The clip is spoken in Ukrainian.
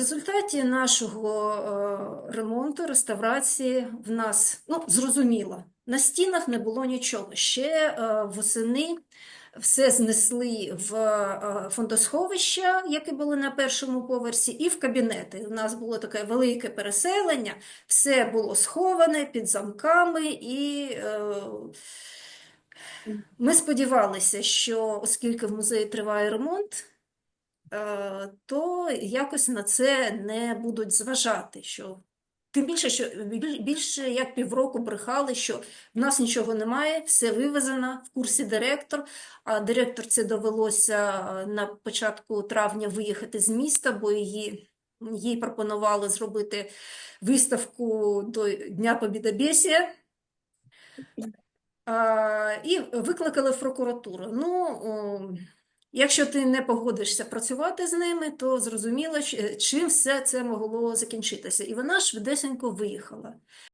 Результаті нашого е, ремонту, реставрації в нас, ну, зрозуміло, на стінах не було нічого. Ще е, восени все знесли в е, фондосховища, які були на першому поверсі, і в кабінети. У нас було таке велике переселення, все було сховане під замками, і ми сподівалися, що оскільки в музеї триває ремонт, то якось на це не будуть зважати. Що... Тим більше, що більше як півроку брехали, що в нас нічого немає, все вивезено, в курсі директор, а директорці довелося е, на початку травня виїхати з міста, бо її, їй пропонували зробити виставку до Дня Побідобєсія. І викликали в прокуратуру. Ну, якщо ти не погодишся працювати з ними, то зрозуміло, чим все це могло закінчитися. І вона швидесенько виїхала.